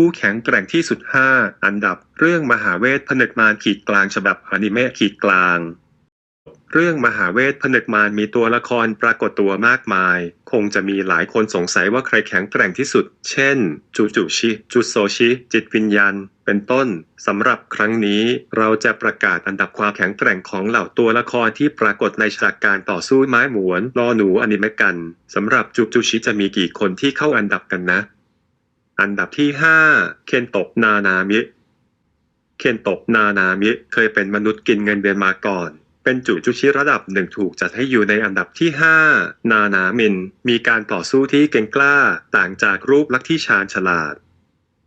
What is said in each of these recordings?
ผู้แข็งแกร่งที่สุด 5 อันดับ เรื่องมหาเวทผนึกมารขีดกลางฉบับอนิเมะขีดกลาง เรื่องมหาเวทผนึกมารมีตัวละครปรากฏตัวมากมาย คงจะมีหลายคนสงสัยว่าใครแข็งแกร่งที่สุด เช่น จูจูชิ จุโซชิ จิตวิญญาณ เป็นต้น สำหรับครั้งนี้เราจะประกาศอันดับความแข็งแกร่งของเหล่าตัวละครที่ปรากฏในฉากการต่อสู้ไม้หมวนลอหนูอนิเมะกัน สำหรับจูจูชิจะมีกี่คนที่เข้าอันดับกันนะ อันดับที่ 5 เคนโตะนานามิ เคนโตะนานามิเคยเป็นมนุษย์กินเงินเดือนมาก่อน เป็นจุจุชิระดับหนึ่งถูกจัดให้อยู่ในอันดับที่ 5 นานามิน มีการต่อสู้ที่เก่งกล้าต่างจากรูปลักษณ์ที่ชาญฉลาด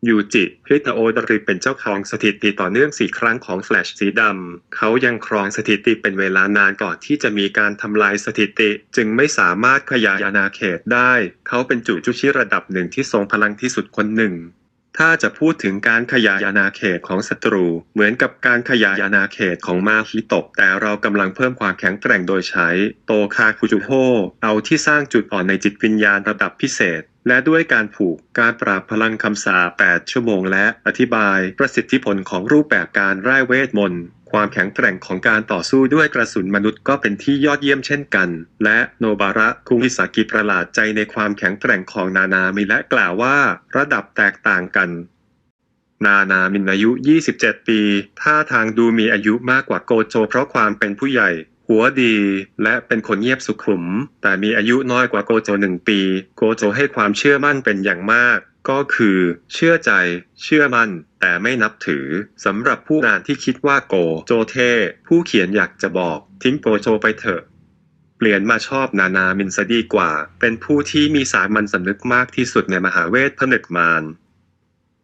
ยูจิฮิตาโอดริเป็นเจ้าของสถิติต่อเนื่องสี่ครั้งของแฟลชสีดำ เขายังครองสถิติเป็นเวลานานก่อนที่จะมีการทำลายสถิติ จึงไม่สามารถขยายอาณาเขตได้ เขาเป็นจูจุชิระดับหนึ่งที่ทรงพลังที่สุดคนหนึ่ง ถ้าจะพูดถึงการขยายอาณาเขตของศัตรู เหมือนกับการขยายอาณาเขตของมาฮิโตะแต่เรากำลังเพิ่มความแข็งแกร่งโดยใช้ โตคาคุจุโฮเอาที่สร้างจุดอ่อนในจิตวิญญาณระดับพิเศษ และด้วยการผูกการปราบพลังคำสา8ชั่วโมงและอธิบายประสิทธิผลของรูปแบบการไร้เวทมนต์ ความแข็งแกร่งของการต่อสู้ด้วยกระสุนมนุษย์ก็เป็นที่ยอดเยี่ยมเช่นกัน และโนบาระคุฮิสากิประหลาดใจในความแข็งแกร่งของนานามิและกล่าวว่า ระดับแตกต่างกัน นานามินอายุ 27 ปี ท่าทางดูมีอายุมากกว่าโกโจ เพราะความเป็นผู้ใหญ่หัวดีและเป็นคนเงียบสุขุม แต่มีอายุน้อยกว่าโกโจหนึ่งปี โกโจให้ความเชื่อมั่นเป็นอย่างมาก ก็คือ เชื่อใจ เชื่อมั่น แต่ไม่นับถือสำหรับผู้อ่านที่คิดว่าโก โจเท ผู้เขียนอยากจะบอก ทิ้งโกโจไปเถอะเปลี่ยนมาชอบนานามินซะดีกว่า เป็นผู้ที่มีสามัญสำนึกมากที่สุดในมหาเวทผนึกมาร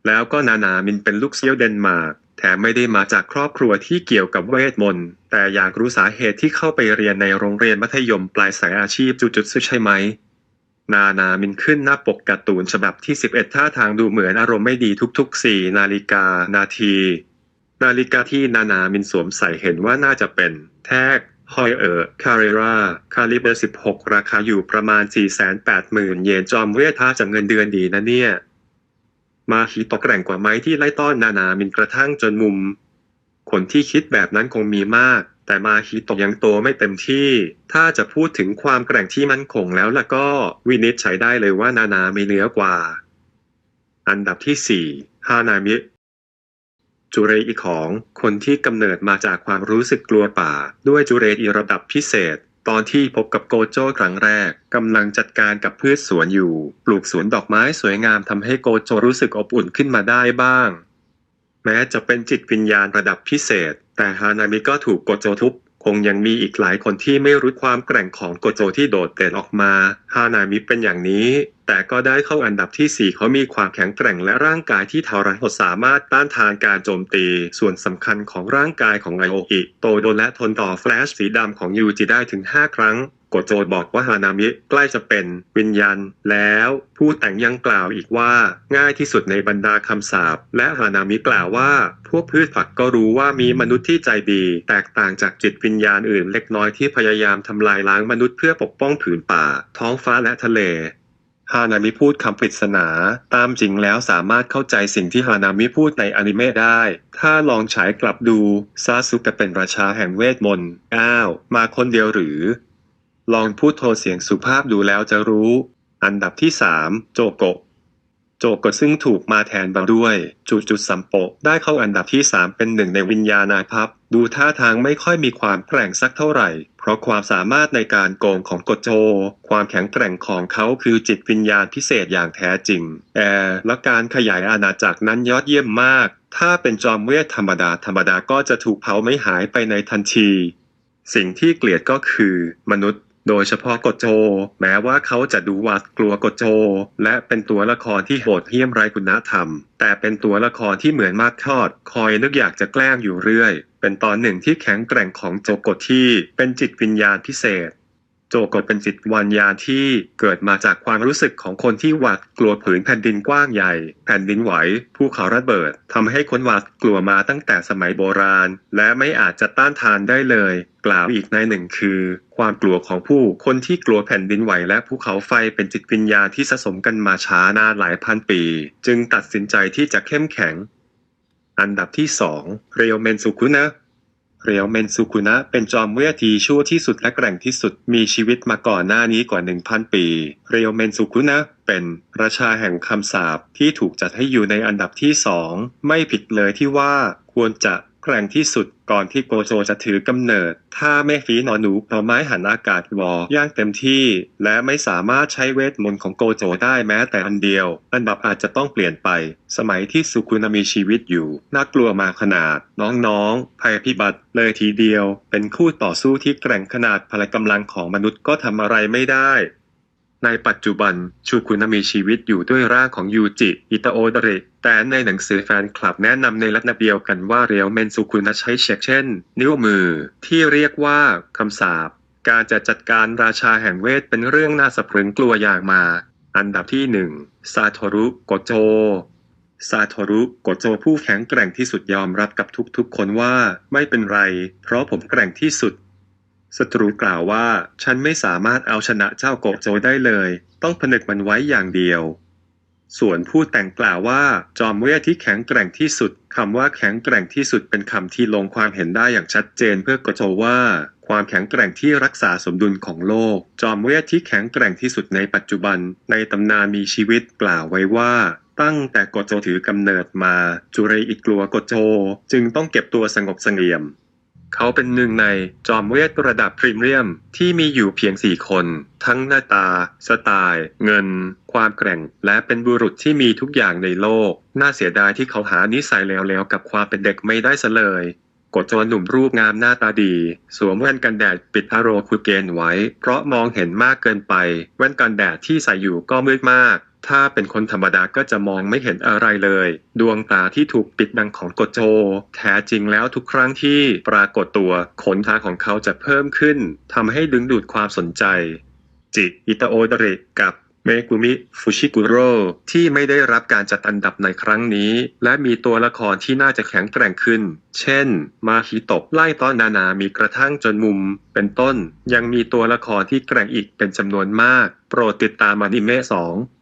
แล้วก็นานามินเป็นลูกเซี่ยวเดนมาร์กแถมไม่ได้มาจากครอบครัวที่เกี่ยวกับเวทมนต์แต่อยากรู้สาเหตุที่เข้าไปเรียนในโรงเรียนมัธยมปลายสายอาชีพจุจุตซึใช่ไหม นานามินขึ้นหน้าปกการ์ตูนฉบับที่ 11 ท่าทางดูเหมือนอารมณ์ไม่ดีทุกๆ 4 นาฬิกานาที นาฬิกาที่นานามินสวมใส่เห็นว่าน่าจะเป็น แท็กฮอยเออร์คาเรราคาลิเบอร์ 16 ราคาอยู่ประมาณ 480,000 เยนจอมเวทท่าจากเงินเดือนดีนะเนี่ย มาฮิโตะแกร่งกว่าไหมที่ไล่ต้อนนานามินกระทั่งจนมุม คนที่คิดแบบนั้นคงมีมาก แต่มาฮิโตะยังโตไม่เต็มที่ ถ้าจะพูดถึงความแกร่งที่มั่นคงแล้วล่ะก็วินิจฉัยได้เลยว่านานาไม่เหนือกว่า อันดับที่ 4 ฮานามิ จุเรอีของคนที่กำเนิดมาจากความรู้สึกกลัวป่า ด้วยจุเรอีระดับพิเศษ ตอนที่พบกับโกโจครั้งแรกกำลังจัดการกับพืชสวนอยู่ ปลูกสวนดอกไม้สวยงามทำให้โกโจรู้สึกอบอุ่นขึ้นมาได้บ้าง แม้จะเป็นจิตวิญญาณระดับพิเศษ แต่ฮานามิก็ถูกโกโจทุบคงยังมีอีกหลายคนที่ไม่รู้ความแกร่งของโกโจที่โดดเด่นออกมา ฮานามิเป็นอย่างนี้ แต่ก็ได้เข้าอันดับที่ 4 เขามีความแข็งแกร่งและร่างกายที่ทารันหดสามารถต้านทานการโจมตี ส่วนสำคัญของร่างกายของไอโออิโตโดนและทนต่อแฟลชสีดำของยูจิได้ถึง 5 ครั้ง โกโจบอกว่าฮานามิใกล้จะเป็นวิญญาณแล้วผู้แต่งยังกล่าวอีกว่าง่ายที่สุดในบรรดาคำสาปและฮานามิกล่าวว่า พวกพืชผักก็รู้ว่ามีมนุษย์ที่ใจดี แตกต่างจากจิตวิญญาณอื่นเล็กน้อยที่พยายามทำลายล้างมนุษย์เพื่อปกป้องผืนป่า ท้องฟ้าและทะเลฮานามิพูดคำปริศนา ตามจริงแล้วสามารถเข้าใจสิ่งที่ฮานามิพูดในอนิเมะได้ ถ้าลองฉายกลับดูซาซุกะเป็นราชาแห่งเวทมนต์อ้าว มาคนเดียวหรือ ลองพูดโทเสียงสุภาพดูแล้วจะรู้ อันดับที่ 3 โจโกะ โจโกะซึ่งถูกมาแทนบาด้วยจุดจุดสัมโปะได้เข้าอันดับที่ 3 เป็นหนึ่งในวิญญาณาภัพ ดูท่าทางไม่ค่อยมีความแกร่งสักเท่าไหร่ เพราะความสามารถในการโกงของโกโจ ความแข็งแกร่งของเขาคือจิตวิญญาณพิเศษอย่างแท้จริง แอร์และการขยายอาณาจักรนั้นยอดเยี่ยมมาก ถ้าเป็นจอมเวทธรรมดาธรรมดาก็จะถูกเผาไม่หายไปในทันที สิ่งที่เกลียดก็คือ มนุษย์ โดยเฉพาะกดโจ แม้ว่าเขาจะดูหวาดกลัวกดโจ และเป็นตัวละครที่โหดเหี้ยมไร้คุณธรรม แต่เป็นตัวละครที่เหมือนมากทอด คอยนึกอยากจะแกล้งอยู่เรื่อย เป็นตอนหนึ่งที่แข็งแกร่งของโจโกดที่เป็นจิตวิญญาณพิเศษ จโจโกะเป็นจิตวิญญาณที่เกิดมาจากความรู้สึกของคนที่หวาดกลัวผืนแผ่นดินกว้างใหญ่ แผ่นดินไหวภูเขาระเบิดทำให้คนหวาดกลัวมาตั้งแต่สมัยโบราณ และไม่อาจจะต้านทานได้เลย กล่าวอีกในหนึ่งคือ ความกลัวของผู้คนที่กลัวแผ่นดินไหวและภูเขาไฟเป็นจิตวิญญาณที่สะสมกันมาช้านานหลายพันปี จึงตัดสินใจที่จะเข้มแข็ง อันดับที่สองเรียวเมนสุคุนะ เรียวเมนสุคุนะเป็นจอมเวทีชั่วที่สุดและแกร่งที่สุดมีชีวิตมาก่อนหน้านี้กว่า 1,000 ปี เรียวเมนสุคุนะเป็นราชาแห่งคำสาปที่ถูกจัดให้อยู่ในอันดับที่สองไม่ผิดเลยที่ว่าควรจะ แกร่งที่สุดก่อนที่โกโจจะถือกำเนิด ถ้าไม่ฝีนอนหนูเพราะไม้หันอากาศวอย่างเต็มที่ และไม่สามารถใช้เวทมนต์ของโกโจได้แม้แต่อันเดียว อันดับอาจจะต้องเปลี่ยนไป สมัยที่สุคุนามีชีวิตอยู่ น่ากลัวมาขนาด น้องๆ ภัยพิบัติเลยทีเดียว เป็นคู่ต่อสู้ที่แกร่งขนาดพละกำลังของมนุษย์ก็ทำอะไรไม่ได้ ในปัจจุบันชูคุนามีชีวิตอยู่ด้วยร่างของยูจิอิตาโอดเรแต่ในหนังสือแฟนคลับแนะนำในลักษณะเดียวกันว่าเรียวเมนซูคุนะใช้เช็คเช่น นิ้วมือ ที่เรียกว่าคำสาปการจะจัดการราชาแห่งเวทเป็นเรื่องน่าสะพรึงกลัวอย่างมา อันดับที่หนึ่งซาโทรุโกโจซาโทรุโกโจผู้แข็งแกร่งที่สุดยอมรับกับทุกๆคนว่าไม่เป็นไร เพราะผมแกร่งที่สุด ศัตรูกล่าวว่า ฉันไม่สามารถเอาชนะเจ้าโกโจได้เลย ต้องผนึกมันไว้อย่างเดียว ส่วนผู้แต่งกล่าวว่า จอมเวทที่แข็งแกร่งที่สุดคำว่าแข็งแกร่งที่สุดเป็นคำที่ลงความเห็นได้อย่างชัดเจนเพื่อโกโจว่า ความแข็งแกร่งที่รักษาสมดุลของโลก จอมเวทที่แข็งแกร่งที่สุดในปัจจุบัน ในตำนานมีชีวิตกล่าวไว้ว่าตั้งแต่โกโจถือกำเนิดมา จุเรอิกลัวโกโจ จึงต้องเก็บตัวสงบเสงี่ยม เขาเป็นหนึ่งในจอมเวทระดับพรีเมียมที่มีอยู่เพียงสี่คน ทั้งหน้าตา สไตล์ เงิน ความแกร่ง และเป็นบุรุษที่มีทุกอย่างในโลก น่าเสียดายที่เขาหานิสัยเลวๆกับความเป็นเด็กไม่ได้ซะเลยกดจรหนุ่มรูปงามหน้าตาดี สวมแว่นกันแดดปิดอโรคุเกนไว้ เพราะมองเห็นมากเกินไป แว่นกันแดดที่ใส่อยู่ก็มืดมาก ถ้าเป็นคนธรรมดาก็จะมองไม่เห็นอะไรเลย ดวงตาที่ถูกปิดดังของกดโจ แท้จริงแล้วทุกครั้งที่ปรากฏตัวขนตาของเขาจะเพิ่มขึ้นทำให้ดึงดูดความสนใจ จิอิตาโอดริกับเมกุมิฟุชิกุโร่ที่ไม่ได้รับการจัดอันดับในครั้งนี้ และมีตัวละครที่น่าจะแข็งแกร่งขึ้น เช่น มาฮิโตะไล่ต้อนนานามีกระทั่งจนมุม เป็นต้น ยังมีตัวละครที่แกร่งอีกเป็นจำนวนมาก โปรดติดตามอนิเมะ2